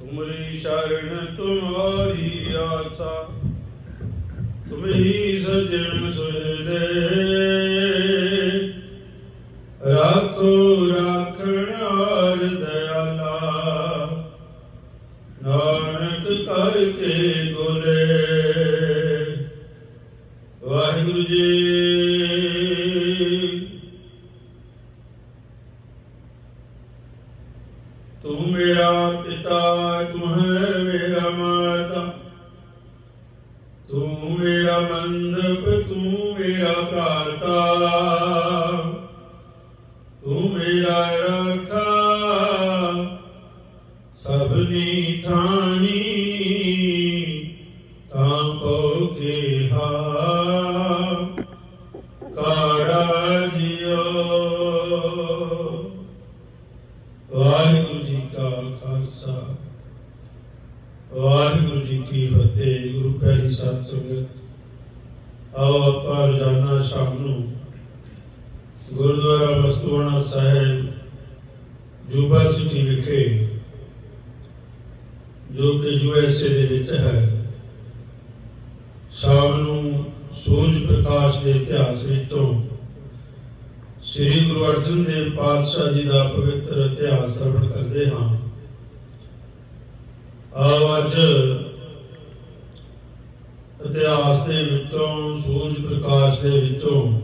ਤੁਮਰੀ ਸ਼ਰਨ ਤੁਮਾਰੀ ਆਸਾ ਤੁਮਰੀ ਸਜਣ ਸੁਹਲੇ ਰਾਖੋ ਸੂਰਜ ਪ੍ਰਕਾਸ਼ ਦੇ ਇਤਿਹਾਸ ਵਿੱਚੋਂ ਸ੍ਰੀ ਗੁਰੂ ਅਰਜਨ ਦੇਵ ਪਾਤਸ਼ਾਹ ਜੀ ਦਾ ਪਵਿੱਤਰ ਇਤਿਹਾਸ ਸਰਵਣ ਕਰਦੇ ਹਾਂ। ਆਓ ਅੱਜ ਇਤਿਹਾਸ ਦੇ ਵਿੱਚੋਂ, ਸੂਰਜ ਪ੍ਰਕਾਸ਼ ਦੇ ਵਿੱਚੋਂ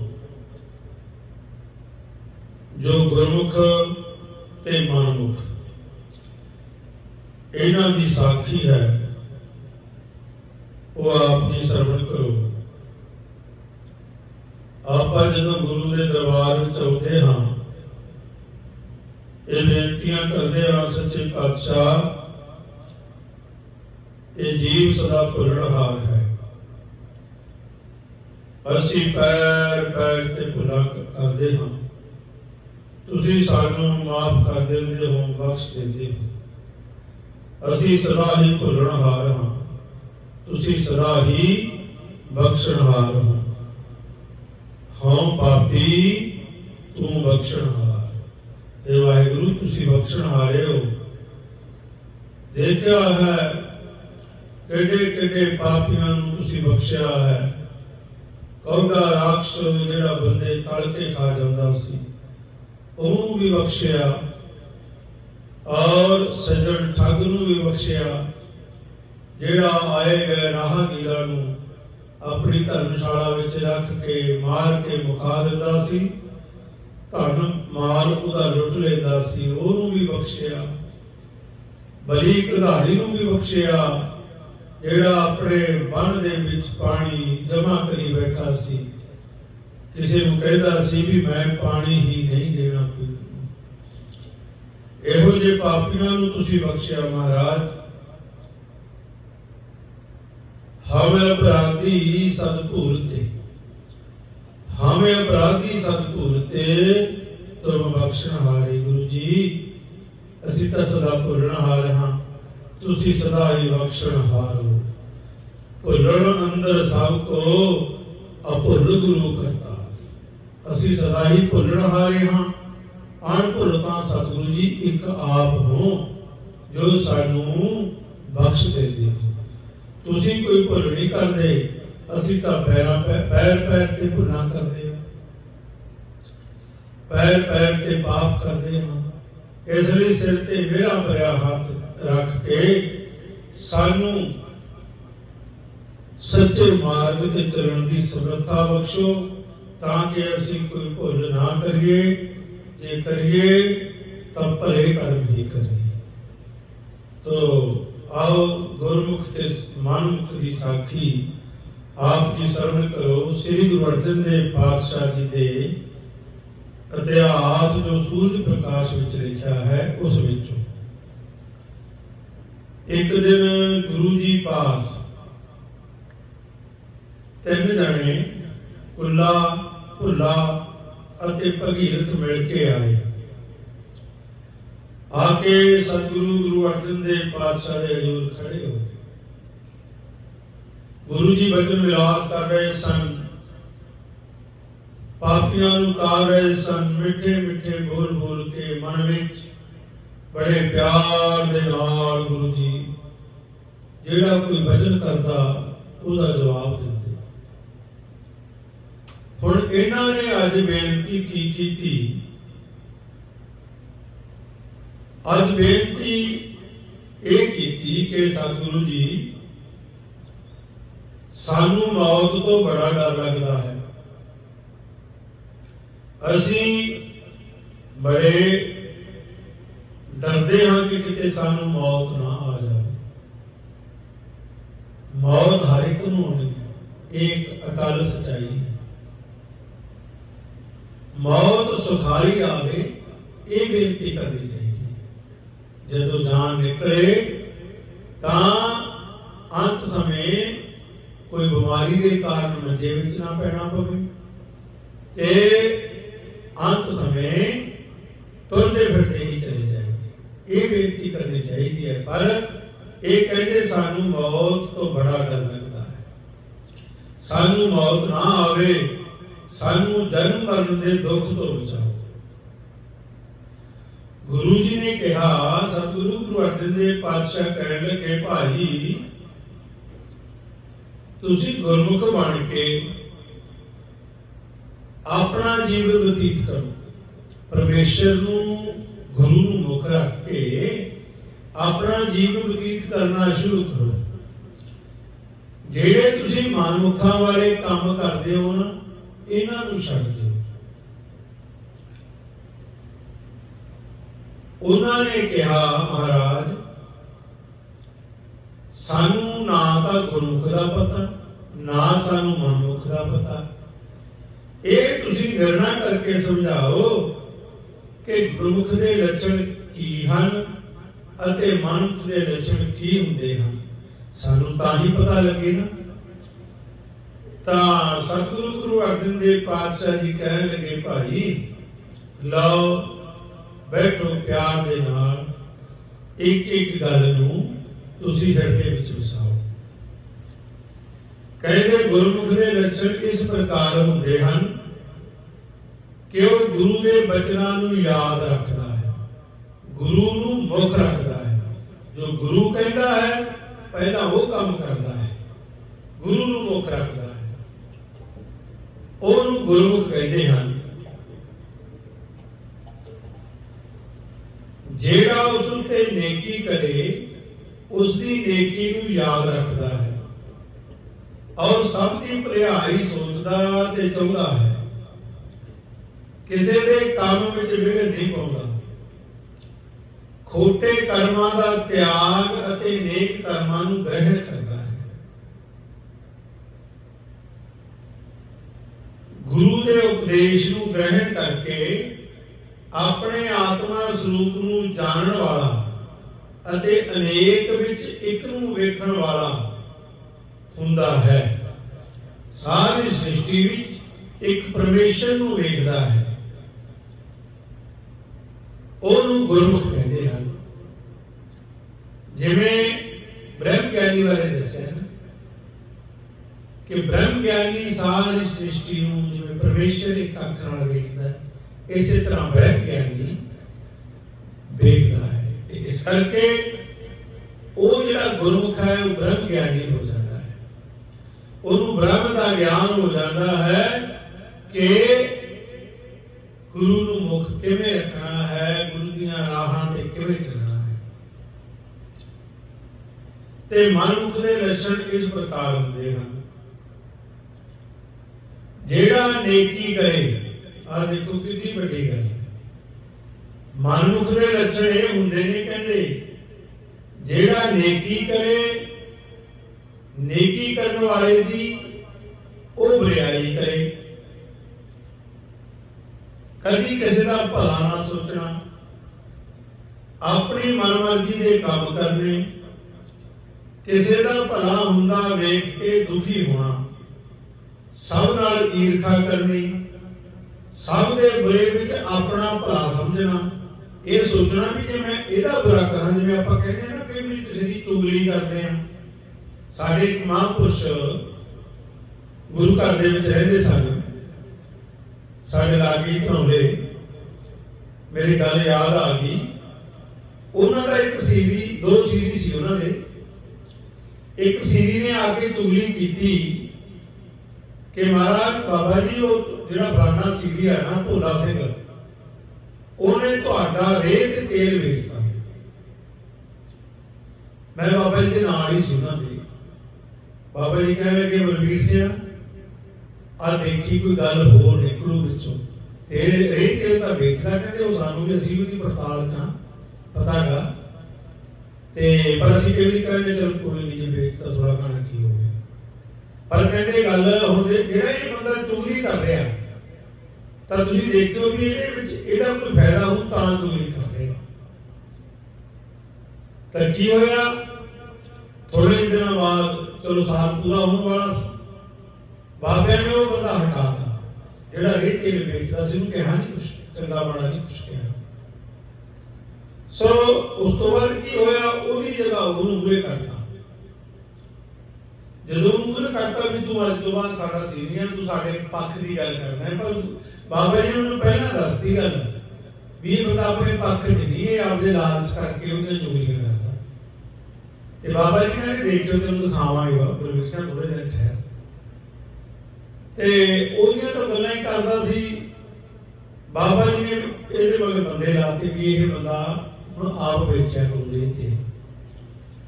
ਜੋ ਗੁਰਮੁਖ ਤੇ ਮਨਮੁਖ, ਇਹਨਾਂ ਦੀ ਸਾਖੀ ਹੈ, ਉਹ ਆਪ ਜੀ ਸਰਵਣ ਕਰੋ। ਆਪਾਂ ਜਦੋਂ ਗੁਰੂ ਦੇ ਦਰਬਾਰ ਵਿੱਚ ਆਉਂਦੇ ਹਾਂ, ਇਹ ਬੇਨਤੀਆਂ ਕਰਦੇ ਹਾਂ ਸੱਚੇ ਪਾਤਸ਼ਾਹ, ਇਹ ਜੀਵ ਸਦਾ ਭੁੱਲਣਹਾਰ ਹੈ। ਅਸੀਂ ਪੈਰ ਪੈਰ ਤੇ ਭੁਲਾ ਕਰਦੇ ਹਾਂ। ਤੁਸੀਂ ਸਾਨੂੰ ਮਾਫ ਕਰ ਦਿੰਦੇ ਹੋ, ਬਖਸ਼ ਦਿੰਦੇ ਹੋ। ਅਸੀਂ ਸਦਾ ਹੀ ਭੁੱਲਣਹਾਰ ਹਾਂ। ਤੁਸੀਂ ਸਦਾ ਹੀ ਬਖਸ਼ਣਹਾਰ ਹੋ। ਹਾਂ ਪਾਪੀ ਤੂੰ ਬਖਸ਼ਣਹਾਰ ਇਹ ਵਾਹਿਗੁਰੂ, ਤੁਸੀਂ ਬਖਸ਼ਣਹਾਰੇ ਹੋ ਦੇਖਿਆ ਹੈ ਕਿਹੜੇ ਕਿਹੜੇ ਪਾਪੀਆਂ ਨੂੰ ਤੁਸੀਂ ਬਖਸ਼ਿਆ ਹੈ। ਕੌਡਾ ਰਾਖਸ਼ ਜਿਹੜਾ ਬੰਦੇ ਤਲ ਕੇ ਖਾ ਜਾਂਦਾ ਸੀ, ਉਹਨੂੰ ਵੀ ਬਖਸ਼ਿਆ। ਔਰ ਸੱਜਣ ਠੱਗ ਨੂੰ ਵੀ ਬਖਸ਼ਿਆ, ਜਿਹੜਾ ਆਏ ਗਏ ਰਾਹਗੀਰਾਂ ਨੂੰ ਆਪਣੀ ਧਰਮਸ਼ਾਲਾ ਵਿੱਚ ਰੱਖ ਕੇ, ਮਾਰ ਕੇ ਮੁਕਾ ਦਿੰਦਾ ਸੀ। ਧਨ ਮਾਲ ਉਹਦਾ ਲੁੱਟ ਲੈਂਦਾ ਸੀ, ਉਹਨੂੰ ਵੀ ਬਖਸ਼ਿਆ। ਬਲੀ ਕਧਾਰੀ ਨੂੰ ਵੀ ਬਖਸ਼ਿਆ, ਜਿਹੜਾ ਆਪਣੇ ਬੰਨ ਦੇ ਵਿੱਚ ਪਾਣੀ ਜਮਾ ਕਰੀ ਬੈਠਾ ਸੀ। ਕਿਸੇ ਨੂੰ ਕਹਿੰਦਾ ਸੀ ਵੀ ਮੈਂ ਪਾਣੀ ਹੀ ਨਹੀਂ ਦੇਣਾ ਕੋਈ ਇਹੋ ਜਿਹੇ ਪਾਪੀਆਂ ਨੂੰ ਤੁਸੀਂ ਬਖਸ਼ਿਆ, ਮਹਾਰਾਜ। ਹਮੇ ਅਪਰਾਧੀ ਸਤਪੂਰ ਤੇ ਹਮੇ ਅਪਰਾਧੀ ਸਤਪੂਰ ਤੇ ਤੁਮ ਬਖਸ਼ਣ ਹਾਰੇ ਗੁਰੂ ਜੀ। ਅਸੀਂ ਤਾਂ ਸਦਾ ਭੁੱਲਣ ਹਾਰ ਹਾਂ, ਤੁਸੀਂ ਸਦਾ ਹੀ ਬਖਸ਼ਣ ਹਾਰ। ਹੋ ਭੁੱਲਣ ਅੰਦਰ ਸਭ ਕੋ, ਅਭੁੱਲ ਗੁਰੂ ਕਰਤਾ ਅਸੀਂ ਸਦਾ ਹੀ ਭੁੱਲਣ ਹਾਰੇ ਹਾਂ ਅਣਭੁੱਲ ਤਾਂ ਸਤਿਗੁਰੂ ਜੀ ਇੱਕ ਆਪ ਹੋ, ਜੋ ਸਾਨੂੰ ਬਖਸ਼ ਦਿੰਦੇ ਤੁਸੀਂ ਕੋਈ ਭੁੱਲ ਨਹੀਂ ਕਰਦੇ ਅਸੀਂ ਤਾਂ ਪੈਰਾਂ ਪੈ- ਪੈਰ ਪੈਰ ਤੇ ਭੁੱਲਾਂ ਕਰਦੇ ਹਾਂ ਪੈਰ ਪੈਰ ਤੇ ਪਾਪ ਕਰਦੇ ਹਾਂ ਇਸ ਲਈ ਸਿਰ ਤੇ ਮੇਰਾ ਭਰਿਆ ਹੱਥ ਰੱਖ ਕੇ ਸਾਨੂੰ ਸੱਚੇ ਮਾਰਗ ਤੇ ਚੱਲਣ ਦੀ ਸਮਰੱਥਾ ਬਖਸ਼ੋ ਤਾਂ ਕਿ ਅਸੀਂ ਕੋਈ ਭੁੱਲ ਨਾ ਕਰੀਏ ਜੇ ਕਰੀਏ ਤਾਂ ਭਲੇ ਕਰਮ ਹੀ ਕਰੀਏ ਤੋ ਆਓ ਗੁਰਮੁਖ ਤੇ ਮਨਮੁਖ ਦੀ ਸਾਖੀ ਆਪ ਜੀ ਸਰਵਣ ਕਰੋ। ਸ੍ਰੀ ਗੁਰੂ ਅਰਜਨ ਦੇਵ ਪਾਤਸ਼ਾਹ ਜੀ ਦੇ ਇਤਿਹਾਸ ਜੋ ਸੂਰਜ ਪ੍ਰਕਾਸ਼ ਵਿੱਚ ਲਿਖਿਆ ਹੈ, ਉਸ ਵਿੱਚੋਂ। ਇੱਕ ਦਿਨ ਗੁਰੂ ਜੀ ਪਾਸ ਤਿੰਨ ਜਣੇ ਕੁੱਲਾ, ਭੁੱਲਾ ਅਤੇ ਭਗੀਰਥ ਮਿਲ ਕੇ ਆਏ। ਆ ਕੇ ਸਤਿਗੁਰੂ ਗੁਰੂ ਅਰਜਨ ਦੇਵ ਪਾਤਸ਼ਾਹ ਦੇ ਹਜ਼ੂਰ ਖੜੇ ਹੋ ਗਏ। ਗੁਰੂ ਜੀ ਬਚਨ ਮਿਲਾਪ ਕਰ ਰਹੇ ਸਨ। ਪਾਪੀਆਂ ਨੂੰ ਤਾਰ ਰਹੇ ਸਨ। ਮਿੱਠੇ ਮਿੱਠੇ ਬੋਲ ਬੋਲ ਕੇ ਮਨ ਵਿੱਚ ਬੜੇ ਪਿਆਰ ਦੇ ਨਾਲ ਗੁਰੂ ਜੀ ਜਿਹੜਾ ਕੋਈ ਵਚਨ ਕਰਦਾ, ਉਹਦਾ ਜਵਾਬ ਦਿੰਦੇ। ਹੁਣ ਇਹਨਾਂ ਨੇ ਅੱਜ ਬੇਨਤੀ ਕੀ ਕੀਤੀ? ਅੱਜ ਬੇਨਤੀ ਇਹ ਕੀਤੀ ਕਿ ਸਤਿਗੁਰੂ ਜੀ ਸਾਨੂੰ ਮੌਤ ਤੋਂ ਬੜਾ ਡਰ ਲੱਗਦਾ ਹੈ ਅਸੀਂ ਬੜੇ ਡਰਦੇ ਹਾਂ ਕਿ ਕਿਤੇ ਸਾਨੂੰ ਮੌਤ ਨਾ ਆ ਜਾਵੇ ਮੌਤ ਹਰ ਇੱਕ ਨੂੰ ਆਉਣੀ ਹੈ ਇਹ ਇੱਕ ਅਕਾਲ ਸਚਾਈ ਹੈ ਮੌਤ ਸੁਖਾਲੀ ਆਵੇ ਇਹ ਬੇਨਤੀ ਕਰਨੀ ਚਾਹੀਦੀ ਹੈ ਜਦੋਂ ਜਾਨ ਨਿਕਲੇ, ਤਾਂ ਅੰਤ ਸਮੇਂ ਕੋਈ ਬਿਮਾਰੀ ਦੇ ਕਾਰਨ ਮੰਜੇ ਵਿੱਚ ਨਾ ਪੈਣਾ ਪਵੇ ਤੇ ਅੰਤ ਸਮੇਂ ਤੁਰਦੇ ਫਿਰਦੇ ਹੀ ਚਲੇ ਜਾਈਏ। ਇਹ ਬੇਨਤੀ ਕਰਨੀ ਚਾਹੀਦੀ ਹੈ, ਪਰ ਇਹ ਕਹਿੰਦੇ ਸਾਨੂੰ ਮੌਤ ਤੋਂ ਬੜਾ ਡਰ ਲੱਗਦਾ ਹੈ। ਸਾਨੂੰ ਮੌਤ ਨਾ ਆਵੇ, ਸਾਨੂੰ ਜਨਮ ਮਰਨ ਦੇ ਦੁੱਖ ਤੋਂ ਬਚਾਓ। ਗੁਰੂ ਜੀ ਨੇ ਕਿਹਾ, ਸਤਿਗੁਰੂ ਗੁਰੂ ਅਰਜਨ ਦੇਵ ਪਾਤਸ਼ਾਹ ਕਹਿਣ ਲੱਗੇ ਭਾਜੀ ਤੁਸੀਂ ਗੁਰਮੁਖ ਬਣ ਕੇ ਆਪਣਾ ਜੀਵਨ ਬਤੀਤ ਕਰੋ। ਪਰਮੇਸ਼ਰ ਨੂੰ, ਗੁਰੂ ਨੂੰ ਮੁੱਖ ਰੱਖ ਕੇ ਆਪਣਾ ਜੀਵਨ ਬਤੀਤ ਕਰਨਾ ਸ਼ੁਰੂ ਕਰੋ। ਜਿਹੜੇ ਤੁਸੀਂ ਮਨਮੁਖਾਂ ਵਾਲੇ ਕੰਮ ਕਰਦੇ ਹੋ ਨਾ ਇਹਨਾਂ ਨੂੰ ਛੱਡ ਦਿਓ। ਉਹਨਾਂ ਨੇ ਕਿਹਾ, ਮਹਾਰਾਜ, ਸਾਨੂੰ ਨਾ ਤਾਂ ਗੁਰਮੁਖ ਦਾ ਪਤਾ, ਨਾ ਸਾਨੂੰ ਮਨਮੁਖ ਦਾ ਪਤਾ। ਇਹ ਤੁਸੀਂ ਨਿਰਣਾ ਕਰਕੇ ਸਮਝਾਓ ਕਿ ਗੁਰਮੁਖ ਦੇ ਲੱਛਣ ਕੀ ਹਨ ਅਤੇ ਮਨੁੱਖ ਦੇ ਲੱਛਣ ਕੀ ਹੁੰਦੇ ਹਨ? ਸਾਨੂੰ ਤਾਂ ਹੀ ਪਤਾ ਲੱਗੇ ਨਾ। ਤਾਂ ਸਤਿਗੁਰੂ ਗੁਰੂ ਅਰਜਨ ਦੇਵ ਪਾਤਸ਼ਾਹ ਜੀ ਕਹਿਣ ਲੱਗੇ, ਭਾਈ, ਲਓ ਬੈਠੋ ਪਿਆਰ ਦੇ ਨਾਲ ਇੱਕ ਇੱਕ ਗੱਲ ਨੂੰ ਤੁਸੀਂ ਹਿਰਦੇ ਵਿੱਚ ਵਸਾਓ। ਕਹਿੰਦੇ ਗੁਰਮੁਖ ਦੇ ਲੱਛਣ ਇਸ ਪ੍ਰਕਾਰ ਹੁੰਦੇ ਹਨ? ਕਿ ਉਹ ਗੁਰੂ ਦੇ ਬਚਨਾਂ ਨੂੰ ਯਾਦ ਰੱਖਦਾ ਹੈ? ਗੁਰੂ ਨੂੰ ਮੁੱਖ ਰੱਖਦਾ ਹੈ। ਜੋ ਗੁਰੂ ਕਹਿੰਦਾ ਹੈ, ਪਹਿਲਾਂ ਉਹ ਕੰਮ ਕਰਦਾ ਹੈ। ਗੁਰੂ ਨੂੰ ਮੁੱਖ ਰੱਖਦਾ ਹੈ। ਉਹਨੂੰ ਗੁਰਮੁਖ ਕਹਿੰਦੇ ਹਨ। ਜਿਹੜਾ ਉਸ ਉੱਤੇ ਨੇਕੀ ਕਰੇ, ਉਸ ਦੀ ਨੇਕੀ ਨੂੰ ਯਾਦ ਰੱਖਦਾ ਹੈ। ਔਰ ਸਭ ਦੀ ਭਲਾਈ ਸੋਚਦਾ ਤੇ ਚਾਹੁੰਦਾ ਹੈ। ਕਿਸੇ ਦੇ ਕੰਮ ਵਿੱਚ ਵਿਘਨ ਨਹੀਂ ਪਾਉਂਦਾ। ਖੋਟੇ ਕਰਮਾਂ ਦਾ ਤਿਆਗ ਅਤੇ ਨੇਕ ਕਰਮਾਂ ਨੂੰ ਗ੍ਰਹਿਣ ਕਰਦਾ ਹੈ। ਗੁਰੂ ਦੇ ਉਪਦੇਸ਼ ਨੂੰ ਗ੍ਰਹਿਣ ਕਰਕੇ ਆਪਣੇ ਆਤਮਾ ਸਰੂਪ ਨੂੰ ਜਾਣਨ ਵਾਲਾ ਅਤੇ ਅਨੇਕ ਵਿੱਚ ਇੱਕ ਨੂੰ ਵੇਖਣ ਵਾਲਾ ਹੁੰਦਾ ਹੈ। ਸਾਰੀ ਸ੍ਰਿਸ਼ਟੀ ਵਿੱਚ ਇੱਕ ਪਰਮੇਸ਼ਰ ਨੂੰ ਵੇਖਦਾ ਹੈ। ਉਹਨੂੰ ਗੁਰਮੁਖ ਕਹਿੰਦੇ ਹਨ। ਜਿਵੇਂ ਬ੍ਰਹਮ ਗਿਆਨੀ ਬਾਰੇ ਦੱਸਿਆ ਕਿ ਬ੍ਰਹਮ ਗਿਆਨੀ ਸਾਰੀ ਸ੍ਰਿਸ਼ਟੀ ਨੂੰ ਜਿਵੇਂ ਪਰਮੇਸ਼ਰ ਇੱਕ ਅੱਖ ਨਾਲ ਵੇਖਦਾ ਹੈ। ਇਸੇ ਤਰ੍ਹਾਂ ਬ੍ਰਹਮ ਗਿਆਨੀ ਵੇਖਦਾ ਹੈ ਇਸ ਕਰਕੇ ਉਹ ਜਿਹੜਾ ਗੁਰਮੁਖ ਹੈ, ਉਹ ਬ੍ਰਹਮ ਗਿਆਨੀ ਹੋ ਜਾਂਦਾ ਹੈ। ਉਹਨੂੰ ਬ੍ਰਹਮ ਦਾ ਗਿਆਨ ਹੋ ਜਾਂਦਾ ਹੈ ਕਿ ਗੁਰੂ ਨੂੰ ਮੁਖ ਕਿਵੇਂ ਰੱਖਣਾ ਹੈ, ਗੁਰੂ ਦੀਆਂ ਰਾਹਾਂ ਤੇ ਕਿਵੇਂ ਚੱਲਣਾ ਹੈ। ਤੇ ਮਨੁੱਖ ਦੇ ਲੱਛਣ ਇਸ ਪ੍ਰਕਾਰ ਹੁੰਦੇ ਹਨ। ਜਿਹੜਾ ਨੇਕੀ ਕਰੇ ਆ ਦੇਖੋ ਕਿੰਨੀ ਵੱਡੀ ਗੱਲ ਮਨੁੱਖ ਦੇ ਲੱਛਣ ਇਹ ਹੁੰਦੇ ਨੇ ਕਹਿੰਦੇ, ਜਿਹੜਾ ਨੇਕੀ ਕਰੇ, ਨੇਕੀ ਕਰਨ ਵਾਲੇ ਦੀ ਉਹ ਬੁਰਾਈ ਕਰੇ। ਕਦੀ ਕਿਸੇ ਦਾ ਭਲਾ ਨਾ ਸੋਚਣਾ, ਆਪਣੀ ਮਨਮਰਜ਼ੀ ਦੇ ਕੰਮ ਕਰਨੇ, ਕਿਸੇ ਦਾ ਭਲਾ ਹੁੰਦਾ ਵੇਖ ਕੇ ਦੁਖੀ ਹੋਣਾ, ਸਭ ਨਾਲ ਈਰਖਾ ਕਰਨੀ ਸਭ ਦੇ ਬੁਰੇ ਵਿੱਚ ਆਪਣਾ ਭਲਾ ਸਮਝਣਾ। ਇਹ ਸੋਚਣਾ ਵੀ ਜੇ ਮੈਂ ਇਹਦਾ ਬੁਰਾ ਕਰਾਂ, ਜਿਵੇਂ ਆਪਾਂ ਕਹਿੰਦੇ ਨਾ, ਕਈ ਵਾਰੀ ਕਿਸੇ ਦੀ ਚੁਗਲੀ ਕਰਦੇ ਆ ਸਾਡੇ ਇੱਕ ਮਹਾਂਪੁਰਸ਼ ਗੁਰੂ ਘਰ ਦੇ ਵਿੱਚ ਰਹਿੰਦੇ ਸਨ। ਸਾਡੇ ਲਾਗੀ ਧਨੌਲੇ ਮੇਰੀ ਗੱਲ ਯਾਦ ਆ ਗਈ। ਉਹਨਾਂ ਦਾ ਇੱਕ ਸੀਰੀ, ਦੋ ਸੀਰੀ ਸੀ ਉਹਨਾਂ ਦੇ। ਇੱਕ ਸੀਰੀ ਨੇ ਆ ਕੇ ਚੁਗਲੀ ਕੀਤੀ। ਕਿ ਮਹਾਰਾਜ ਬਾਬਾ ਜੀ, ਉਹ ਜਿਹੜਾ ਫਲਾਣਾ ਸੀਰੀ ਹੈ ਨਾ, ਭੋਲਾ ਸਿੰਘ, ਉਹਨੇ ਤੁਹਾਡਾ ਰੇਹ ਤੇ ਤੇਲ ਵੇਚਤਾ। ਮੈਂ ਬਾਬਾ ਜੀ ਦੇ ਨਾਲ ਹੀ ਸੀ ਉਹਨਾਂ ਦੇ ਬਾਬਾ ਜੀ ਕਹਿਣ ਲੱਗੇ ਬਲਵੀਰ ਸਿੰਘ ਆ ਦੇਖੀ ਕੋਈ ਗੱਲ ਹੋਰ ਨਿਕਲੂ ਵਿੱਚੋਂ। ਤੇ ਇਹ ਤੇਲ ਤਾਂ ਵੇਚਦਾ, ਕਹਿੰਦੇ ਉਹ ਸਾਨੂੰ ਵੀ ਅਸੀਂ ਵੀ ਪੜਤਾਲ ਚ ਹਾਂ ਪਤਾਗਾ ਤੇ ਪਰ ਅਸੀਂ ਇਹ ਵੀ ਕਹਿੰਦੇ, ਚਲ ਕੋਈ ਨਹੀਂ ਜੇ ਵੇਚਦਾ ਥੋੜਾ ਘਣਾ ਕੀ ਹੋ ਗਿਆ। ਪਰ ਕਹਿੰਦੇ ਗੱਲ ਹੁਣ ਦੇ- ਜਿਹੜਾ ਇਹ ਬੰਦਾ ਚੋਰੀ ਕਰ ਰਿਹਾ, ਤਾਂ ਤੁਸੀਂ ਦੇਖਿਓ ਵੀ ਇਹਦੇ ਵਿੱਚ ਇਹਦਾ ਕੋਈ ਫਾਇਦਾ ਹੋ ਤਾਂ ਚੁਗਲੀ ਕਰ ਰਿਹਾ। ਤਾਂ ਕੀ ਹੋਇਆ? ਥੋੜੇ ਦਿਨਾਂ ਬਾਅਦ ਚਲੋ ਸਾਲ ਪੂਰਾ ਹੋਣ ਵਾਲਾ ਸੀ। ਬਾਬਿਆਂ ਨੇ ਉਹ ਬੰਦਾ ਹਟਾਤਾ ਜਿਹੜਾ ਰੇਤ ਤੇਲ ਵੇਚਦਾ ਸੀ, ਉਹਨੂੰ ਕਿਹਾ ਨਹੀਂ ਕੁਛ, ਚੰਗਾ ਮਾੜਾ ਨਹੀਂ ਕੁਛ ਕਿਹਾ। ਸੋ ਉਸ ਤੋਂ ਬਾਅਦ ਕੀ ਹੋਇਆ? ਉਹਦੀ ਜਗ੍ਹਾ ਉਹਨੂੰ ਮੂਰੇ ਕਰਤਾ ਜਦੋਂ ਉਹਨੂੰ ਕਰਤਾ ਵੀ ਤੂੰ ਅੱਜ ਤੋਂ ਬਾਅਦ ਸਾਡਾ ਸੀਨੀਅਰ, ਤੂੰ ਸਾਡੇ ਪੱਖ ਦੀ ਗੱਲ ਕਰਨਾ ਹੈ, ਪਰ ਬਾਬਾ ਜੀ ਉਹਨੂੰ ਪਹਿਲਾਂ ਦੱਸਤੀ ਗੱਲ ਵੀ ਇਹ ਬੰਦਾ ਆਪਣੇ ਪੱਖ 'ਚ ਨਹੀਂ, ਇਹ ਆਪਦੇ ਲਾਲਚ ਕਰਕੇ ਉਹਦੀਆਂ ਚੁਗਲੀਆਂ ਕਰਦਾ। ਤੇ ਬਾਬਾ ਜੀ ਨੇ ਦੇਖਿਓ ਤੇ ਉਹਨੂੰ ਦਿਖਾਵਾਂਗੇ, ਬਾਬਾ ਥੋੜੇ ਦਿਨ ਠਹਿਰ। ਤੇ ਉਹਦੀਆਂ ਤਾਂ ਗੱਲਾਂ ਹੀ ਕਰਦਾ ਸੀ। ਬਾਬਾ ਜੀ ਨੇ ਇਹਦੇ ਮਗਰ ਬੰਦੇ ਲਾਤੇ ਵੀ ਇਹ ਬੰਦਾ ਹੁਣ ਆਪ ਵੇਚਿਆ ਕਰੂਗੇ ਤੇ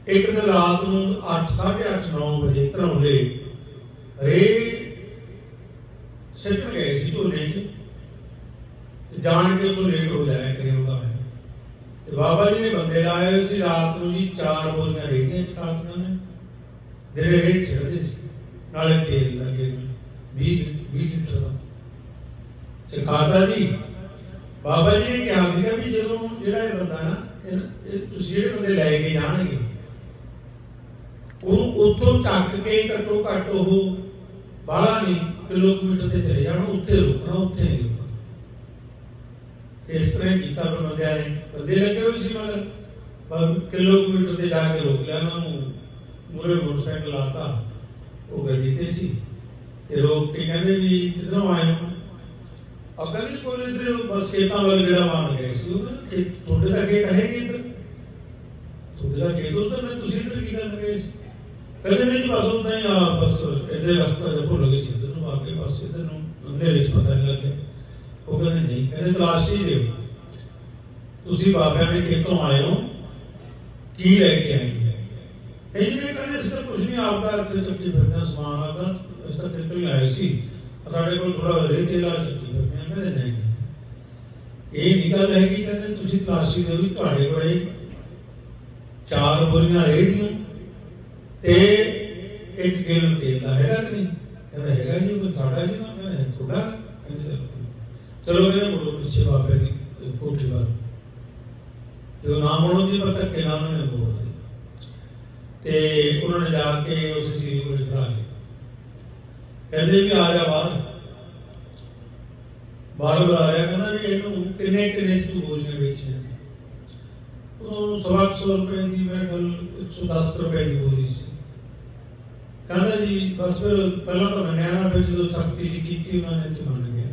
ਇੱਕ ਦਿਨ ਰਾਤ ਨੂੰ 8:30 9 ਵਜੇ ਧਰੌਲੇ ਰੇ ਸਿੱਟ ਗਏ ਸੀ ਝੋਲੇ 'ਚ ਤੇ ਜਾਣ ਕੇ ਉਹ ਲੇਟ ਹੋ ਜਾਇਆ ਕਰੇ ਉਹਦਾ ਹੈ ਤੇ ਬਾਬਾ ਜੀ ਨੇ ਬੰਦੇ ਲਾਏ ਹੋਏ ਸੀ ਰਾਤ ਨੂੰ ਜੀ, ਚਾਰ ਬੋਲੀਆਂ ਰੇਹੜੀਆਂ ਚਕਾਤੀਆਂ ਨੇ ਜਿਹੜੇ ਰੇੜ ਛੱਡਦੇ ਸੀ, ਨਾਲੇ ਤੇਲ ਲੱਗੇ 20 20 ਲੀਟਰ ਦਾ। ਚਕਾਤਾ ਜੀ। ਬਾਬਾ ਜੀ ਨੇ ਕਿਹਾ ਸੀਗਾ ਵੀ ਜਦੋਂ ਜਿਹੜਾ ਇਹ ਬੰਦਾ ਨਾ ਤੁਸੀਂ ਜਿਹੜੇ ਬੰਦੇ ਲੈ ਕੇ ਜਾਣਗੇ ਉਹਨੂੰ ਉੱਥੋਂ ਚੱਕ ਕੇ ਘੱਟੋ ਘੱਟ ਉਹ ਬਾਹਲਾ ਨਹੀਂ, ਕਿਲੋਮੀਟਰ ਤੇ ਚਲੇ ਜਾਣਾ, ਉੱਥੇ ਰੁਕਣਾ, ਉੱਥੇ ਨਹੀਂ ਰੁਕਣਾ। ਇਸ ਤਰ੍ਹਾਂ ਕੀਤਾ ਬੰਦਿਆਂ ਨੇ। ਬੰਦੇ ਲੱਗੇ ਹੋਏ ਸੀ ਮਗਰ। ਪਰ ਕਿਲੋਮੀਟਰ ਤੇ ਜਾ ਕੇ ਰੋਕ ਲਿਆ ਉਹਨਾਂ ਨੂੰ। ਮੂਰੇ ਮੋਟਰਸਾਈਕਲ ਲਾਤਾ। ਉਹ ਗੱਡੀ ਤੇ ਸੀ। ਤੇ ਰੋਕ ਕੇ ਕਹਿੰਦੇ ਵੀ ਕਿੱਧਰੋਂ ਆਏ ਹੋ? ਆ ਕੋਲ ਇਧਰ, ਬਸ ਖੇਤਾਂ ਵੱਲ ਜਿਹੜਾ ਮਾਰ ਗਏ ਸੀ। ਉਹਨਾਂ ਖੇਤ ਤੁਹਾਡੇ ਦਾ ਖੇਤ ਹੈ ਕਿ ਇੱਧਰ? ਤੁਹਾਡੇ ਦਾ ਖੇਤ ਉੱਧਰ ਨੇ, ਤੁਸੀਂ ਇੱਧਰ ਕੀ ਕਰਨ ਗਏ ਸੀ? ਕਹਿੰਦੇ ਨਹੀਂ ਬਸ ਉਦਾਂ ਹੀ ਆ ਬਸ ਇਹਦੇ ਰਸਤਾ ਜਿਹਾ ਭੁੱਲ ਗਏ ਸੀ ਨੂੰ ਆ ਬਸ ਇੱਧਰ ਨੂੰ ਹਨੇਰੇ 'ਚ ਪਤਾ ਨਹੀਂ ਲੱਗਿਆ ਉਹ ਕਹਿੰਦੇ, ਨਹੀਂ, ਕਹਿੰਦੇ ਤਲਾਸ਼ੀ ਦਿਓ। ਤੁਸੀਂ ਬਾਬਿਆਂ ਦੇ ਖੇਤੋਂ ਆਏ ਹੋ, ਕੀ ਲੈ ਕੇ ਆਏ ਹੋ? ਕਹਿੰਦੇ, ਇਸ ਤਾਂ ਕੁਝ ਨਹੀਂ ਆਪਦਾ ਇੱਥੇ ਚੱਕੀ ਫਿਰਦੇ ਸਮਾਨ ਆਦਾ ਇਸ ਤਾਂ ਖੇਤੋਂ ਹੀ ਆਏ ਸੀ। ਸਾਡੇ ਕੋਲ ਥੋੜਾ ਰੇਤੇ ਲਾ ਚੱਕੀ ਫਿਰਦੇ ਕਹਿੰਦੇ ਨਹੀਂ ਇਹ ਨਹੀਂ ਗੱਲ ਹੈ ਕਹਿੰਦੇ ਤੁਸੀਂ ਤਲਾਸ਼ੀ ਦੇ ਵੀ ਤੁਹਾਡੇ ਕੋਲੇ ਚਾਰ ਬੋਰੀਆਂ ਰਹਿ ਤੇ ਇੱਕ ਕਿਲੋ ਤੇਲ ਹੈਗਾ ਕਿ ਨਹੀਂ? ਕਹਿੰਦਾ ਹੈਗਾ ਜੀ, ਕੋਈ ਸਾਡਾ ਜੀ ਨਾ, ਕਹਿੰਦਾ ਥੋੜਾ ਕਹਿੰਦੇ ਚਲੋ ਕਹਿੰਦੇ ਮੁੜੋ ਪਿੱਛੇ ਬਾਬੇ ਦੀ ਕੋਠੀ ਵੱਲ। ਤੇ ਉਹ ਨਾਮ ਉਹਨੂੰ ਦੀ ਪਰ ਧੱਕੇ ਨਾਲ ਉਹਨੇ ਮੋੜ ਤੇ ਉਹਨਾਂ ਨੇ ਜਾ ਕੇ ਉਸ ਸੀਰੀ ਕੋਲ ਖੜਾ ਲਿਆ। ਕਹਿੰਦੇ ਵੀ ਆ ਜਾ ਬਾਹਰ। ਬਾਹਰ ਬੁਲਾ ਰਿਹਾ ਕਹਿੰਦਾ ਵੀ ਇਹਨੂੰ ਕਿੰਨੇ ਕਿੰਨੇ ਤੂੰ ਬੋਲੀਆਂ ਵੇਚੀਆਂ ਉਹ ਸਵਾ ਕੁ ਸੌ ਰੁਪਏ ਦੀ ਮੇਰੇ ਕੋਲ 110 ਰੁਪਏ ਦੀ ਬੋਲੀ ਸੀ। ਕਹਿੰਦਾ ਜੀ, ਬਸ ਫਿਰ ਪਹਿਲਾਂ ਤਾਂ ਮੰਨਿਆ ਨਾ ਫਿਰ ਜਦੋਂ ਸਖਤੀ ਜੀ ਕੀਤੀ, ਉਹਨਾਂ ਨੇ ਤੇ ਮੰਨ ਗਿਆ।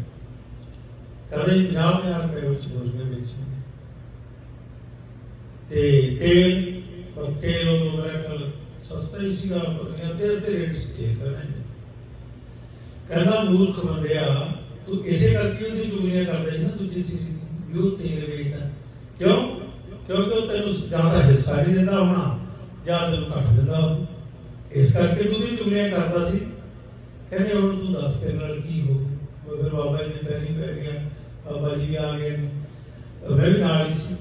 ਕਹਿੰਦਾ ਜੀ 50000 ਰੁਪਏ ਵਿੱਚ ਬੋਲੀਆਂ ਵੇਚੀਆਂ। ਤੇ ਤੇਲ, ਪੱਕੇ ਉਹ ਮੇਰਾ ਕੋਲ ਸਸਤਾ ਹੀ ਸੀਗਾ ਪਰ ਅੱਧੇ ਅੱਧੇ ਰੇਟ ਸੀ ਕਹਿੰਦਾ ਮੂਰਖ ਬੰਦਿਆ, ਤੂੰ ਇਸੇ ਕਰਕੇ ਉਹਦੀ ਚੁਗਲੀਆਂ ਕਰਦਾ ਸੀ ਨਾ ਦੂਜੀ ਸੀ ਵੀ ਤੇਲ ਵੇਚਦਾ। ਕਿਉਂ? ਕਿਉਂਕਿ ਉਹ ਤੈਨੂੰ ਜ਼ਿਆਦਾ ਹਿੱਸਾ ਨਹੀਂ ਦਿੰਦਾ ਹੋਣਾ, ਜਾਂ ਤੈਨੂੰ ਘੱਟ ਦਿੰਦਾ ਹੋਊ। ਇਸ ਕਰਕੇ ਤੂੰ ਉਹਦੀ ਚੁਗਲੀਆਂ ਕਰਦਾ ਸੀ। ਕਹਿੰਦੇ ਹੁਣ ਤੂੰ ਦੱਸ ਤੇਰੇ ਨਾਲ ਕੀ ਹੋ ਗਿਆ? ਫਿਰ ਬਾਬਾ ਜੀ ਦੇ ਪੈਰੀ ਪੈ ਗਿਆ। ਬਾਬਾ ਜੀ ਵੀ ਆ ਗਏ ਮੈਂ ਵੀ ਨਾਲ ਹੀ ਸੀ।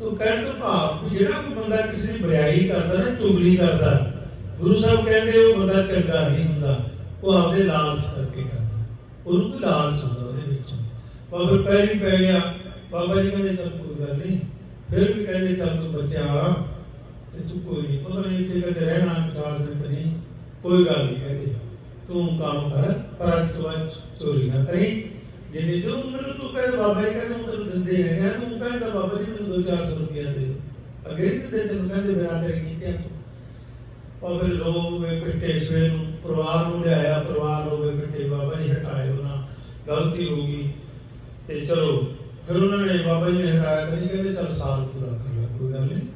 ਤੂੰ ਕਹਿਣ ਤੋਂ ਭਾਵ ਜਿਹੜਾ ਕੋਈ ਬੰਦਾ ਕਿਸੇ ਦੀ ਬੁਰਾਈ ਕਰਦਾ ਨਾ, ਚੁਗਲੀ ਕਰਦਾ, ਗੁਰੂ ਸਾਹਿਬ ਕਹਿੰਦੇ ਉਹ ਬੰਦਾ ਚੰਗਾ ਨਹੀਂ ਹੁੰਦਾ। ਉਹ ਆਪਦੇ ਲਾਲਚ ਕਰਕੇ ਕਰਦਾ। ਉਹਨੂੰ ਕੋਈ ਲਾਲਚ ਹੁੰਦਾ ਉਹਦੇ ਵਿੱਚ। ਬਾਬਾ ਪੈਰੀ ਪੈ ਗਿਆ। ਬਾਬਾ ਜੀ ਕਹਿੰਦੇ ਚੱਲ ਕੋਈ ਗੱਲ ਨਹੀਂ। ਫਿਰ ਵੀ ਕਹਿੰਦੇ ਚੱਲ ਤੂੰ ਬੱਚਿਆ ਤੇ ਤੂੰ ਕੋਈ ਨਹੀਂ ਪਤਾ ਨਹੀਂ ਇੱਥੇ ਕਹਿੰਦੇ ਰਹਿਣਾ, ਚਾਰ ਦਿਨ ਨਹੀਂ, ਕੋਈ ਗੱਲ ਨਹੀਂ ਕਹਿੰਦੇ ਤੂੰ ਕੰਮ ਕਰ, ਪਰ ਅੱਜ ਤੋਂ ਬਾਅਦ ਚੋਰੀ ਨਾ ਕਰੀ। ਜਿੰਨੇ ਜੋ ਮੈਨੂੰ, ਤੂੰ ਕਹਿੰਦਾ ਬਾਬਾ ਜੀ ਕਹਿੰਦੇ ਤੈਨੂੰ ਦਿੰਦੇ ਹੈਗੇ ਤੂੰ ਕਹਿੰਦਾ ਬਾਬਾ ਜੀ ਮੈਨੂੰ 2-400 ਰੁਪਇਆ ਦੇ ਅਗੇ ਨਹੀਂ ਦਿੰਦੇ ਤੈਨੂੰ ਕਹਿੰਦੇ ਮੇਰਾ ਤੇਰੇ ਕੀਤੇ ਉਹ ਫਿਰ ਲੋਕ ਵੇ ਪਿੱਟੇ ਸਵੇਰ ਨੂੰ, ਪਰਿਵਾਰ ਨੂੰ ਲਿਆਇਆ, ਪਰਿਵਾਰ ਨੂੰ ਵੇ ਪਿੱਟੇ, ਬਾਬਾ ਜੀ ਹਟਾਏ ਉਹਨਾਂ, ਗਲਤੀ ਹੋ ਗਈ। ਤੇ ਚਲੋ, ਫਿਰ ਉਹਨਾਂ ਨੇ ਬਾਬਾ ਜੀ ਨੇ ਹਟਾਇਆ ਕਹਿੰਦੇ ਚੱਲ ਸਾਲ ਪੂਰਾ ਕਰ ਲੈ, ਕੋਈ ਗੱਲ ਨਹੀਂ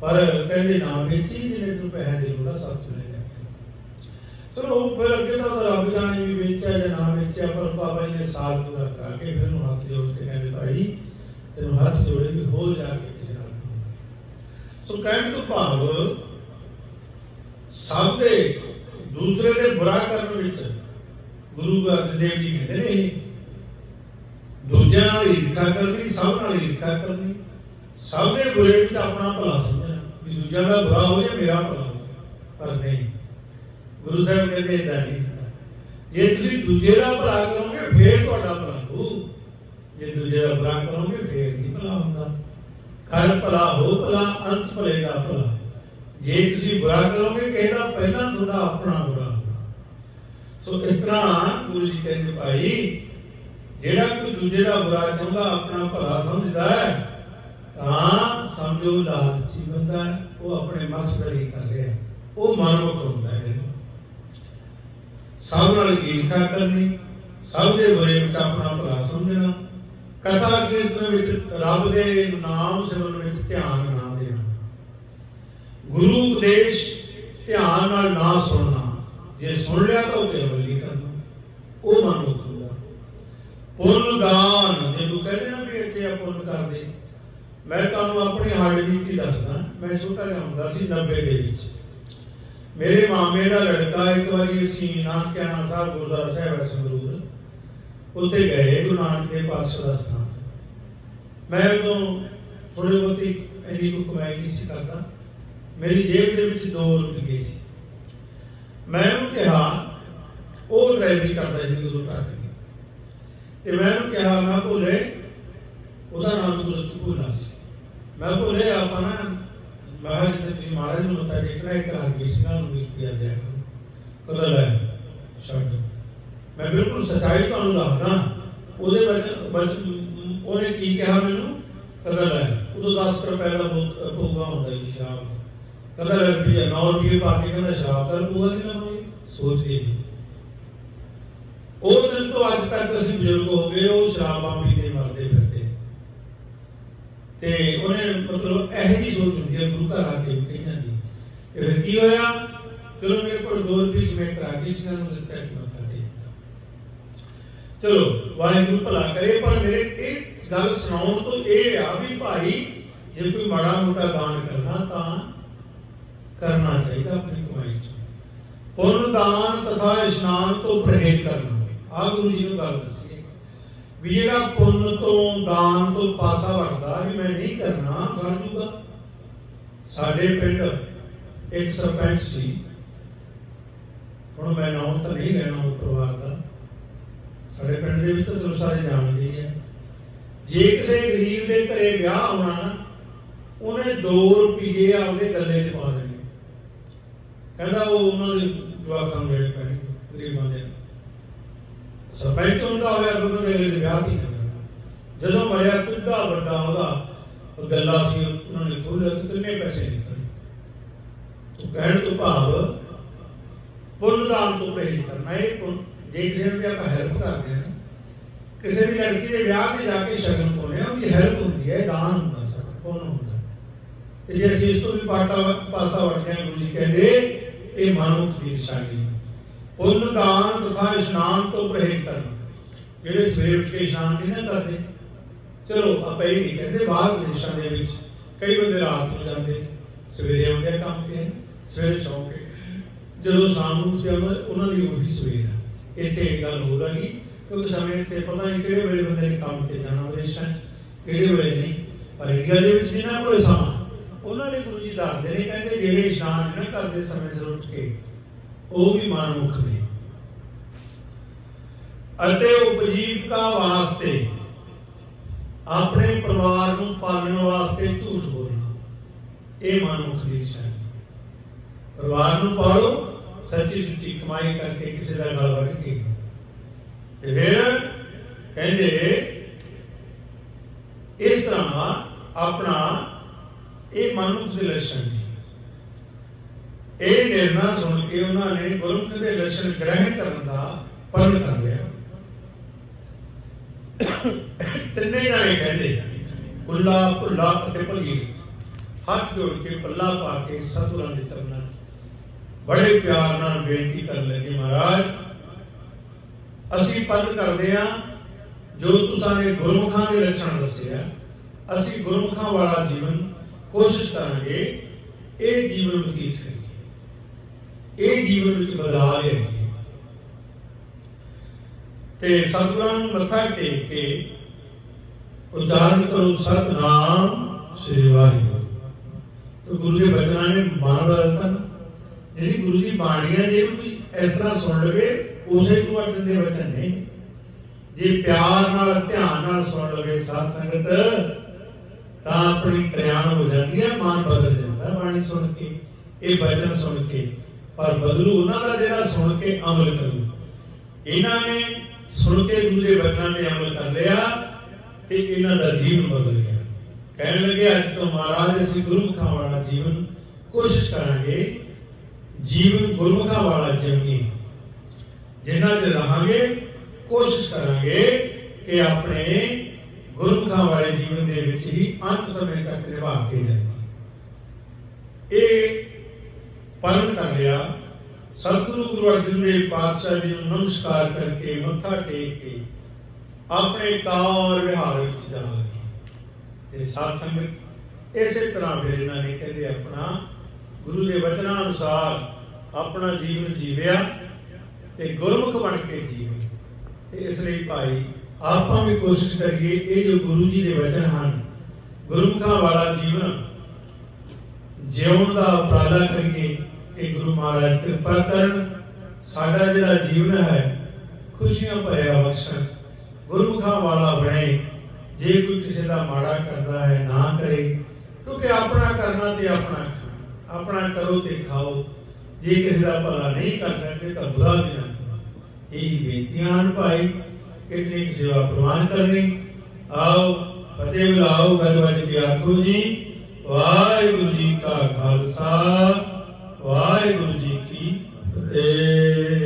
ਪਰ ਕਹਿੰਦੇ ਨਾ ਵੇਚੀ ਜਿਹੜੇ ਤੂੰ ਪੈਸੇ ਦੇ ਲੂਗਾ ਸਭ ਤੋਂ ਲੈ ਚਲੋ, ਫਿਰ ਅੱਗੇ ਤਾਂ ਰੱਬ ਜਾਣੇ ਵੀ ਵੇਚਿਆ ਜਾਂ ਨਾ ਵੇਚਿਆ, ਪਰ ਬਾਬਾ ਜੀ ਨੇ ਸਾਲ ਪੂਰਾ ਕਰਾ ਕੇ ਫਿਰ ਉਹਨੂੰ ਹੱਥ ਜੋੜ ਕੇ ਕਹਿੰਦੇ, ਭਾਈ, ਤੈਨੂੰ ਹੱਥ ਜੋੜੇ ਵੀ ਹੋਰ ਜਾ ਕੇ ਕਿਸੇ ਨਾਲ ਸੋ ਕਹਿਣ ਤੋਂ ਭਾਵ, ਸਭ ਦੇ ਦੂਸਰੇ ਦੇ ਬੁਰਾ ਕਰਨ ਵਿੱਚ ਗੁਰੂ ਅਰਜਨ ਦੇਵ ਜੀ ਕਹਿੰਦੇ ਨੇ, ਦੂਜਿਆਂ ਨਾਲ ਈਰਖਾ ਕਰਨੀ, ਸਭ ਨਾਲ ਈਰਖਾ ਕਰਨੀ, ਸਭ ਦੇ ਬੁਰੇ ਵਿੱਚ ਆਪਣਾ ਭਲਾ ਸਮਝਣਾ। ਵੀ ਦੂਜਿਆਂ ਦਾ ਬੁਰਾ ਹੋ ਜਾਏ ਮੇਰਾ ਭਲਾ ਹੋ ਪਰ ਨਹੀਂ। ਗੁਰੂ ਸਾਹਿਬ ਕਹਿੰਦੇ ਇਦਾਂ ਨਹੀਂ ਜੇ ਤੁਸੀਂ ਦੂਜੇ ਦਾ ਭਲਾ ਕਰੋਗੇ, ਫੇਰ ਤੁਹਾਡਾ ਭਲਾ ਹੋਊ। ਜੇ ਦੂਜੇ ਦਾ ਬੁਰਾ ਕਰੋਗੇ, ਫੇਰ ਨਹੀਂ ਭਲਾ ਹੁੰਦਾ? ਕਰ ਭਲਾ ਹੋ ਭਲਾ, ਅੰਤ ਭਲੇ ਦਾ ਭਲਾ। ਜੇ ਤੁਸੀਂ ਬੁਰਾ ਕਰੋਗੇ ਕਿਹੜਾ ਪਹਿਲਾਂ ਤੁਹਾਡਾ ਆਪਣਾ ਬੁਰਾ ਸੋ ਇਸ ਤਰ੍ਹਾਂ ਗੁਰੂ ਜੀ ਕਹਿੰਦੇ, ਭਾਈ, ਜਿਹੜਾ ਕੋਈ ਦੂਜੇ ਦਾ ਬੁਰਾ ਚਾਹੁੰਦਾ ਆਪਣਾ ਭਲਾ ਸਮਝਦਾ ਹੈ ਤਾਂ ਸਮਝੋ ਲਾਲਚੀ ਬੰਦਾ ਉਹ ਆਪਣੇ ਮਕਸਦ ਲਈ ਕਰ ਰਿਹਾ ਉਹ ਮਨਮੁਖ ਹੁੰਦਾ ਹੈ। ਸਭ ਨਾਲ ਈਰਖਾ ਕਰਨੀ, ਸਭ ਦੇ ਬੁਰੇ ਵਿੱਚ ਆਪਣਾ ਭਲਾ ਸਮਝਣਾ, ਕਥਾ ਕੀਰਤਨ ਵਿੱਚ ਰੱਬ ਦੇ ਨਾਮ ਸਿਮਰਨ ਵਿੱਚ ਧਿਆਨ ਨਾ ਦੇਣਾ। ਗੁਰੂ ਉਪਦੇਸ਼ ਧਿਆਨ ਨਾਲ ਨਾ ਸੁਣਨਾ, ਜੇ ਸੁਣ ਲਿਆ ਤਾਂ ਉਹ ਤੇ ਅਮਲ ਨਹੀਂ ਕਰਨਾ। ਉਹ ਮਨਮੁਖ ਹੁੰਦਾ ਪੁੰਨ ਦਾਨ, ਜੇ ਤੂੰ ਕਹਿੰਦੇ ਨਾ ਵੀ ਇੱਥੇ ਆ ਪੁੰਨ ਕਰਦੇ ਮੈਂ ਤੁਹਾਨੂੰ ਆਪਣੀ ਹਾਲ ਬੀਤੀ ਦੱਸਦਾ, ਮੈਂ ਛੋਟਾ ਜਿਹਾ ਹੁੰਦਾ ਸੀ 90 ਦੇ ਵਿੱਚ। ਮੇਰੇ ਮਾਮੇ ਦਾ ਲੜਕਾ ਇੱਕ ਵਾਰੀ ਅਸੀਂ ਨਾਨਕਿਆਣਾ ਸਾਹਿਬ ਗੁਰਦੁਆਰਾ ਸਾਹਿਬ ਸੰਗਰੂਰ, ਉੱਥੇ ਗਏ ਗੁਰੂ ਨਾਨਕ ਦੇ ਪਾਤਸ਼ਾਹ ਦਾ ਸਥਾਨ। ਮੈਂ ਉਦੋਂ ਥੋੜੇ ਬਹੁਤੀ ਇੰਨੀ ਕੁ ਕਮਾਈ ਨਹੀਂ ਸੀ ਕਰਦਾ। ਮੇਰੀ ਜੇਬ ਦੇ ਵਿੱਚ 2 ਰੁਪਏ ਸੀ। ਮੈਂ ਉਹਨੂੰ ਕਿਹਾ, ਉਹ ਡਰਾਈਵਰੀ ਕਰਦਾ ਸੀ ਉਦੋਂ ਟਰੱਕ ਤੇ ਮੈਂ ਉਹਨੂੰ ਕਿਹਾ, ਮੈਂ ਭੋਲੇ, ਉਹਦਾ ਨਾਮ ਗੁਰੂ ਭੋਲਾ ਸੀ। ਮੈਂ ਭੋਲੇ ਆਪਾਂ ਨਾ ਮਹਾਰਾਜ ਜੀ ਤੁਸੀਂ ਮਹਾਰਾਜ ਨੂੰ ਮੱਥਾ ਟੇਕਣਾ ਇੱਕ ਰਾਗੀ ਸਿੰਘਾਂ ਨੂੰ ਵੀ ਕਿਹਾ ਜਾਇਆ ਕਰੋ ਕਦੋਂ ਲੈ ਛੱਡ। ਮੈਂ ਬਿਲਕੁਲ ਸੱਚਾਈ ਤੁਹਾਨੂੰ ਦੱਸਦਾ, ਉਹਦੇ ਵਿੱਚ ਵਿੱਚ ਉਹਨੇ ਕੀ ਕਿਹਾ ਮੈਨੂੰ? ਕਦੋਂ ਲੈ, ਉਦੋਂ 10 ਰੁਪਏ ਦਾ ਬਹੁਤ ਪਊਗਾ ਹੁੰਦਾ ਸੀ ਸ਼ਰਾਬ ਕਦੋਂ ਲੈ ਰੁਪਈਆ 9 ਰੁਪਏ ਪਾ ਕੇ ਕਹਿੰਦਾ ਸ਼ਰਾਬ ਦਾ ਪਊਗਾ ਨਹੀਂ ਲਾਉਣੀ ਸੋਚਦੇ ਨਹੀਂ ਉਹ ਦਿਨ ਤੋਂ ਅੱਜ ਤੱਕ ਅਸੀਂ ਬਜ਼ੁਰਗ ਹੋ ਗਏ, ਉਹ ਸ਼ਰਾਬਾਂ ਪੀਂਦੇ ਮਰਦੇ ਫਿਰਦੇ ਤੇ ਉਹਨੇ ਮਤਲਬ ਇਹੋ ਜਿਹੀ ਸੋਚ ਹੁੰਦੀ ਹੈ ਗੁਰੂ ਘਰ ਆ ਕੇ ਕਈਆਂ ਦੀ। ਫਿਰ ਕੀ ਹੋਇਆ? ਚਲੋ ਮੇਰੇ ਕੋਲ ਦੋ ਰੁਪਏ ਮੈਂ ਕਰਾ ਕੇ ਸੀ ਨੂੰ ਦਿੱਤਾ ਕਿ ਮੱਥਾ ਟੇਕਦਾ ਚਲੋ, ਵਾਹਿਗੁਰੂ ਭਲਾ ਕਰੇ, ਪਰ ਮੇਰੇ ਇਹ ਗੱਲ ਸੁਣਾਉਣ ਤੋਂ ਇਹ ਆ ਵੀ ਭਾਈ, ਜੇ ਕੋਈ ਮਾੜਾ ਮੋਟਾ ਦਾਨ ਕਰਨਾ ਤਾਂ ਕਰਨਾ ਚਾਹੀਦਾ ਆਪਣੀ ਕਮਾਈ ਚ। ਪੁੰਨ, ਦਾਨ ਤਥਾ ਇਸ਼ਨਾਨ ਤੋਂ ਪਰਹੇਜ਼ ਕਰਨਾ। ਆ ਗੁਰੂ ਜੀ ਨੂੰ ਗੱਲ ਦੱਸੀ। ਵੀ ਜਿਹੜਾ ਪੁੰਨ ਤੋਂ ਦਾਨ ਤੋਂ ਪਾਸਾ ਵਟਦਾ ਵੀ ਮੈਂ ਨਹੀਂ ਕਰਨਾ ਕਰ ਜੂਗਾ। ਸਾਡੇ ਪਿੰਡ ਇੱਕ ਸਰਪੰਚ ਸੀ। ਹੁਣ ਮੈਂ ਨਾਮ ਤਾਂ ਨਹੀਂ ਲੈਣਾ ਉਹ ਪਰਿਵਾਰ ਦਾ। ਸਾਡੇ ਪਿੰਡ ਦੇ ਵਿੱਚ ਤਾਂ ਸਾਰੇ ਜਾਣਦੇ ਹੀ ਹੈ ਜੇ ਕਿਸੇ ਗਰੀਬ ਦੇ ਘਰੇ ਵਿਆਹ ਆਉਣਾ ਨਾ, ਉਹਨੇ 2 ਰੁਪਏ ਆਪਦੇ ਗੱਲੇ 'ਚ ਪਾ ਦੇਣੇ। ਕਹਿੰਦਾ ਉਹ ਉਹਨਾਂ ਦੇ ਜਵਾਕਾਂ ਨੂੰ ਦੇਣੇ ਪੈਣੇ ਗਰੀਬਾਂ ਦੇ। ਸਰਪੰਚ ਹੁੰਦਾ ਹੋਇਆ ਉਹਨਾਂ ਦੇ ਅਗਲੇ ਵਿਆਹ ਦੀ ਜਦੋਂ ਮਰਿਆ ਕਿੱਡਾ ਵੱਡਾ ਉਹਦਾ ਗੱਲਾਂ ਸੀ, ਉਹਨਾਂ ਨੇ ਖੋਲ੍ਹਿਆ ਤੇ ਕਿੰਨੇ ਪੈਸੇ ਨਿਕਲੇ ਤੂੰ ਕਹਿਣ ਤੋਂ ਭਾਵ ਪੁੰਨ ਦਾਨ ਤੋਂ ਪ੍ਰੇਰਿਤ ਕਰਨਾ, ਇਹ ਪੁੰਨ ਜੇ ਕਿਸੇ ਨੂੰ ਆਪਾਂ ਹੈਲਪ ਕਰਦੇ ਹਾਂ, ਕਿਸੇ ਦੀ ਲੜਕੀ ਦੇ ਵਿਆਹ ਤੇ ਜਾ ਕੇ ਸ਼ਗਨ ਪਾਉਂਦੇ ਆ ਉਹਦੀ ਹੈਲਪ ਹੁੰਦੀ ਹੈ, ਦਾਨ ਹੁੰਦਾ ਸਾਡਾ, ਪੁੰਨ ਹੁੰਦਾ। ਤੇ ਜੇ ਅਸੀਂ ਇਸ ਤੋਂ ਵੀ ਪਾਟਾ, ਪਾਸਾ ਵਟਦੇ ਹਾਂ ਗੁਰੂ ਜੀ ਕਹਿੰਦੇ, ਇਹ ਮਨੁੱਖ ਦੀ ਨਿਸ਼ਾਨੀ ਪੁੰਨ ਦਾਨ ਤਥਾ ਇਸ਼ਨਾਨ ਤੋਂ ਪਰਹੇਜ਼ ਕਰਨਾ। ਜਿਹੜੇ ਸਵੇਰੇ ਉੱਠ ਕੇ ਇਸ਼ਨਾਨ ਨਹੀਂ ਨਾ ਕਰਦੇ, ਚਲੋ ਆਪਾਂ ਇਹ ਨਹੀਂ ਕਹਿੰਦੇ ਬਾਹਰ ਦੇਸ਼ਾਂ ਦੇ ਵਿੱਚ ਕਈ ਬੰਦੇ ਰਾਤ ਨੂੰ ਜਾਂਦੇ ਸਵੇਰੇ ਆਉਂਦੇ ਕੰਮ ਤੇ, ਸਵੇਰੇ ਸੌਂ ਕੇ। ਜਦੋਂ ਸ਼ਾਮ ਨੂੰ ਉੱਠਦੇ ਉਹਨਾਂ- ਉਹਨਾਂ ਉਹੀ ਸਵੇਰ ਆ। ਇੱਥੇ ਇਹ ਗੱਲ ਹੋ ਰਹੀ ਕਿਉਂਕਿ ਸਮੇਂ ਤੇ ਪਤਾ ਨਹੀਂ ਕਿਹੜੇ ਵੇਲੇ ਬੰਦੇ ਨੇ ਕੰਮ ਤੇ ਜਾਣਾ ਵਿਦੇਸ਼ਾਂ ਕਿਹੜੇ ਵੇਲੇ ਨਹੀਂ। ਪਰ ਇੰਡੀਆ ਦੇ ਵਿੱਚ ਜਿਨ੍ਹਾਂ ਕੋਲ ਸਮਾਂ, ਉਹਨਾਂ ਨੇ ਗੁਰੂ ਜੀ ਦੱਸਦੇ ਨੇ, ਕਹਿੰਦੇ ਜਿਹੜੇ ਇਸ਼ਨਾਨ ਨਾ ਕਰਦੇ ਸਮੇਂ ਸਿਰ ਉੱਠ ਕੇ ਉਹ ਵੀ ਮਨਮੁਖ ਨੇ। ਅਤੇ ਉਪਜੀਵਕਾ ਵਾਸਤੇ ਆਪਣੇ ਪਰਿਵਾਰ ਨੂੰ ਪਾਲਣ ਵਾਸਤੇ ਝੂਠ ਬੋਲਣਾ, ਇਹ ਮਨਮੁਖ ਦੀ ਨਿਸ਼ਾਨੀ ਪਰਿਵਾਰ ਨੂੰ ਪਾਲੋ, ਸੱਚੀ ਸੁੱਚੀ ਕਮਾਈ ਕਰਕੇ ਕਿਸੇ ਦਾ ਗਲ ਵੜ ਕੇ ਤੇ ਫਿਰ ਕਹਿੰਦੇ, ਇਸ ਤਰ੍ਹਾਂ ਆਪਣਾ ਇਹ ਮਨਮੁਖ ਦੇ ਲੱਛਣ ਨੇ। ਇਹ ਨਿਰਣਾ ਸੁਣ ਕੇ ਉਹਨਾਂ ਨੇ ਗੁਰਮੁਖ ਦੇ ਲੱਛਣ ਗ੍ਰਹਿਣ ਕਰਨ ਦਾ ਪਰਨ ਕਰ ਲਿਆ। ਤਿੰਨੇ ਜਾਣੇ ਕਹਿੰਦੇ ਕੁੱਲਾ ਭੁੱਲਾ ਅਤੇ ਭਲੀ। ਹੱਥ ਜੋੜ ਕੇ ਪੱਲਾ ਪਾ ਕੇ ਸਤਿਗੁਰਾਂ ਦੇ ਚਰਨਾਂ 'ਚ ਬੜੇ ਪਿਆਰ ਨਾਲ ਬੇਨਤੀ ਕਰਨ ਲੱਗੇ, ਮਹਾਰਾਜ, ਅਸੀਂ ਪੱਲ ਕਰਦੇ ਆ ਜੋ ਤੁਸਾਂ ਨੇ ਗੁਰਮੁਖਾਂ ਦੇ ਲੱਛਣ ਦੱਸਿਆ ਅਸੀਂ ਗੁਰਮੁਖਾਂ ਵਾਲਾ ਜੀਵਨ ਕੋਸ਼ਿਸ਼ ਕਰਾਂਗੇ, ਇਹ ਜੀਵਨ ਬਤੀਤ ਕਰੀਏ। ਇਹ ਜੀਵਨ ਵਿੱਚ ਬਦਲਾ ਲਿਆਈਏ ਤੇ ਸਤਿਗੁਰਾਂ ਨੂੰ ਮੱਥਾ ਟੇਕ ਕੇ ਉਚਾਰਨ ਕਰੋ, ਸਤਨਾਮ ਸ੍ਰੀ ਵਾਹਿਗੁਰੂ। ਤੇ ਗੁਰੂ ਦੇ ਬਚਨਾਂ ਨੇ ਮਨ ਬਦਲਤਾ ਜਿਹੜੀ ਗੁਰੂ ਦੀ ਬਾਣੀ ਜੇ ਕੋਈ ਇਸ ਤਰ੍ਹਾਂ ਸੁਣ ਲਵੇ, ਉਸੇ ਨੂੰ ਅਰਜਨ ਦੇ ਬਚਨ ਨੇ। ਜੇ ਪਿਆਰ ਨਾਲ, ਧਿਆਨ ਨਾਲ ਸੁਣ ਲਵੇ ਸਾਧ ਸੰਗਤ, ਤਾਂ ਆਪਣੀ ਕਲਿਆਣ ਹੋ ਜਾਂਦੀ ਹੈ ਮਨ ਬਦਲ ਜਾਂਦਾ ਬਾਣੀ ਸੁਣ ਕੇ, ਇਹ ਬਚਨ ਸੁਣ ਕੇ। ਪਰ ਬਦਲੂ ਉਹਨਾਂ ਦਾ ਜਿਹੜਾ ਸੁਣ ਕੇ ਅਮਲ ਕਰੂ। ਇਹਨਾਂ ਨੇ ਸੁਣ ਕੇ ਗੁਰੂ ਦੇ ਬਚਨਾਂ ਤੇ ਅਮਲ ਕਰ ਲਿਆ ਤੇ ਇਹਨਾਂ ਦਾ ਜੀਵਨ ਬਦਲ ਗਿਆ। ਕਹਿਣ ਲੱਗੇ, ਅੱਜ ਤੋਂ ਮਹਾਰਾਜ, ਅਸੀਂ ਗੁਰਮੁਖਾਂ ਵਾਲਾ ਜੀਵਨ ਕੋਸ਼ਿਸ਼ ਕਰਾਂਗੇ। ਜੀਵਨ ਗੁਰਮੁਖਾਂ ਵਾਲਾ ਜੀਵਨੀ ਜਿੰਨਾ ਚਿਰ ਰਹਾਂਗੇ, ਕੋਸ਼ਿਸ਼ ਕਰਾਂਗੇ ਕਿ ਆਪਣੇ ਗੁਰਮੁਖਾਂ ਵਾਲੇ ਜੀਵਨ ਦੇ ਵਿੱਚ ਹੀ ਅੰਤ ਸਮੇਂ ਤੱਕ ਨਿਭਾ ਕੇ ਜਾਈਏ। ਇਹ ਪਰਨ ਕਰ ਲਿਆ। ਸਤਿਗੁਰੂ ਗੁਰੂ ਅਰਜਨ ਦੇਵ ਪਾਤਸ਼ਾਹ ਜੀ ਨੂੰ ਨਮਸਕਾਰ ਕਰਕੇ ਮੱਥਾ ਟੇਕ ਕੇ ਆਪਣੇ ਕਾਰ ਵਿਹਾਰ ਵਿੱਚ ਜਾ ਲੱਗੇ। ਤੇ ਸਾਧ ਸੰਗਤ, ਇਸੇ ਤਰ੍ਹਾਂ ਫਿਰ ਇਹਨਾਂ ਨੇ ਕਹਿੰਦੇ ਆਪਣਾ ਗੁਰੂ ਦੇ ਵਚਨਾਂ ਅਨੁਸਾਰ ਆਪਣਾ ਜੀਵਨ ਜੀਵਿਆ ਤੇ ਗੁਰਮੁਖ ਬਣ ਕੇ ਜੀਵੇ ਤੇ ਇਸ ਲਈ ਭਾਈ, ਆਪਾਂ ਵੀ ਕੋਸ਼ਿਸ਼ ਕਰੀਏ, ਇਹ ਜੋ ਗੁਰੂ ਜੀ ਦੇ ਵਚਨ ਹਨ, ਗੁਰਮੁਖਾਂ ਵਾਲਾ ਜੀਵਨ ਜਿਉਣ ਦਾ ਉਪਰਾਲਾ ਕਰੀਏ ਕਿ ਗੁਰੂ ਮਹਾਰਾਜ ਕਿਰਪਾ ਕਰਨ ਸਾਡਾ ਜਿਹੜਾ ਜੀਵਨ ਹੈ, ਖੁਸ਼ੀਆਂ ਭਰਿਆ ਬਖਸ਼ਣ, ਗੁਰਮੁਖਾਂ ਵਾਲਾ ਬਣੇ। ਜੇ ਕੋਈ ਕਿਸੇ ਦਾ ਮਾੜਾ ਕਰਦਾ ਹੈ, ਨਾ ਕਰੇ, ਕਿਉਂਕਿ ਆਪਣਾ ਕਰਨਾ ਤੇ ਆਪਣਾ ਆਪਣਾ ਕਰੋ ਤੇ ਖਾਓ। ਜੇ ਕਿਸੇ ਦਾ ਭਲਾ ਨਹੀਂ ਕਰ ਸਕਦੇ, ਤਾਂ ਬੁਰਾ ਵੀ ਨਾ ਕਰੋ। ਬੇਨਤੀਆਂ ਹਨ ਭਾਈ ਕਿਤਨੀ ਸੇਵਾ ਪ੍ਰਵਾਨ ਕਰਨੀ। ਆਓ, ਫਤਿਹ ਬੁਲਾਓ ਗੱਜ ਵੱਜ ਕੇ ਆਖੋ ਜੀ। ਵਾਹਿਗੁਰੂ ਜੀ ਕਾ ਖਾਲਸਾ। ਵਾਹਿਗੁਰੂ ਜੀ ਕੀ ਫਤਿਹ।